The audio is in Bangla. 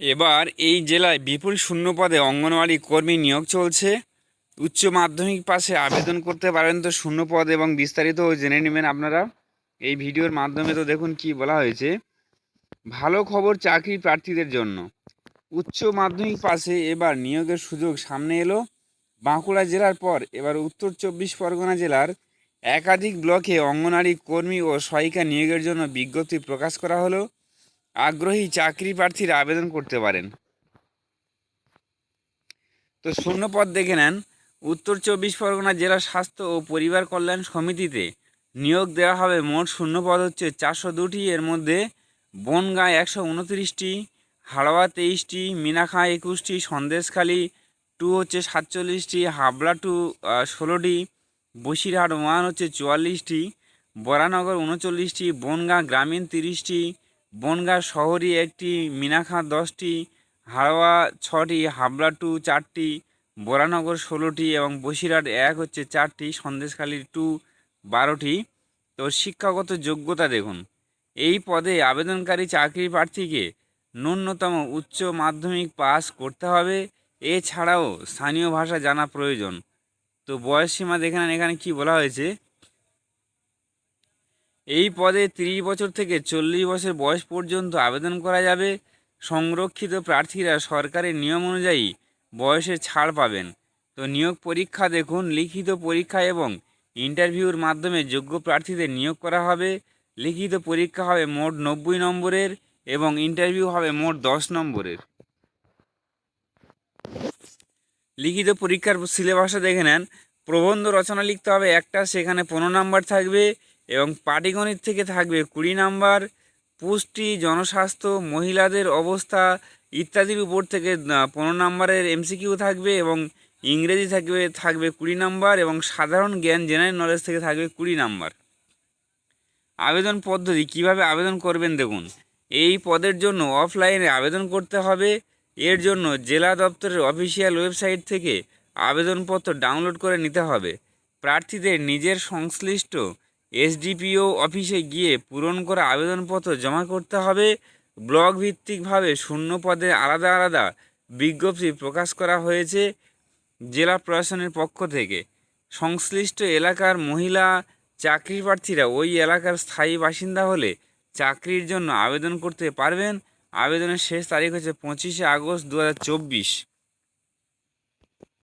এবার এই জেলায় বিপুল শূন্য পদে অঙ্গনওয়াড়ি কর্মী নিয়োগ চলছে। উচ্চ মাধ্যমিক পাশে আবেদন করতে পারেন তো শূন্য পদ এবং বিস্তারিত জেনে নেবেন আপনারা। এই ভিডিওর মাধ্যমে তো দেখুন কি বলা হয়েছে। ভালো খবর চাকরি প্রার্থীদের জন্য। উচ্চ মাধ্যমিক পাশে এবার নিয়োগের সুযোগ সামনে এলো। বাঁকুড়া জেলার পর এবার উত্তর চব্বিশ পরগনা জেলার একাধিক ব্লকে অঙ্গনারী কর্মী ও সহায়িকা নিয়োগের জন্য বিজ্ঞপ্তি প্রকাশ করা হলো। আগ্রহী চাকরি প্রার্থীরা আবেদন করতে পারেন। তো শূন্য পদ দেখে নেন। উত্তর চব্বিশ পরগনা জেলা স্বাস্থ্য ও পরিবার কল্যাণ সমিতিতে নিয়োগ দেওয়া হবে। মোট শূন্য পদ হচ্ছে চারশো দুটি। এর মধ্যে বনগাঁ একশো উনত্রিশটি হাড়োয়া তেইশটি মিনাখা একুশটি, সন্দেশখালী টু হচ্ছে সাতচল্লিশটি হাবলা টু ষোলোটি, বসিরহাট ওয়ান হচ্ছে চুয়াল্লিশটি, বরানগর উনচল্লিশটি, বনগাঁ গ্রামীণ তিরিশটি বনগাঁ শহরই একটি মিনাখা দশটি হাড়োয়া ছটি, হাবড়া টু চারটি, বরানগর ষোলোটি এবং বসিরহাট এক হচ্ছে চারটি, সন্দেশখালী টু বারোটি। তো শিক্ষাগত যোগ্যতা দেখুন, এই পদে আবেদনকারী চাকরি প্রার্থীকে ন্যূনতম উচ্চ মাধ্যমিক পাস করতে হবে। এছাড়াও স্থানীয় ভাষা জানা প্রয়োজন। তো বয়স সীমা দেখে নেন, এখানে কি বলা হয়েছে? এই পদে তিরিশ বছর থেকে চল্লিশ বছর বয়স পর্যন্ত আবেদন করা যাবে। সংরক্ষিত প্রার্থীরা সরকারের নিয়ম অনুযায়ী বয়সে ছাড় পাবেন। তো নিয়োগ পরীক্ষা দেখুন, লিখিত পরীক্ষা এবং ইন্টারভিউর মাধ্যমে যোগ্য প্রার্থীদের নিয়োগ করা হবে। লিখিত পরীক্ষা হবে মোট নব্বই নম্বরের এবং ইন্টারভিউ হবে মোট দশ নম্বরের। লিখিত পরীক্ষার সিলেবাসে দেখে নেন। প্রবন্ধ রচনা লিখতে হবে একটা, সেখানে পনেরো নাম্বার থাকবে। এবং পাটিগণিত থেকে থাকবে কুড়ি নাম্বার, পুষ্টি, জনস্বাস্থ্য, মহিলাদের অবস্থা ইত্যাদির উপর থেকে পনেরো নাম্বারের এমসিকিউ থাকবে এবং ইংরেজি থাকবে থাকবে কুড়ি নাম্বার এবং সাধারণ জ্ঞান জেনারেল নলেজ থেকে থাকবে কুড়ি নাম্বার। আবেদন পদ্ধতি, কীভাবে আবেদন করবেন দেখুন। এই পদের জন্য অফলাইনে আবেদন করতে হবে। এর জন্য জেলা দপ্তরের অফিসিয়াল ওয়েবসাইট থেকে আবেদনপত্র ডাউনলোড করে নিতে হবে। প্রার্থীদের নিজের সংশ্লিষ্ট এসডিপিও অফিসে গিয়ে পূরণ করা আবেদনপত্র জমা করতে হবে। ব্লক ভিত্তিকভাবে শূন্য পদে আলাদা আলাদা বিজ্ঞপ্তি প্রকাশ করা হয়েছে জেলা প্রশাসনের পক্ষ থেকে। সংশ্লিষ্ট এলাকার মহিলা চাকরি প্রার্থীরা ওই এলাকার স্থায়ী বাসিন্দা হলে চাকরির জন্য আবেদন করতে পারবেন। আবেদনের শেষ তারিখ হচ্ছে পঁচিশে আগস্ট দু হাজার চব্বিশ।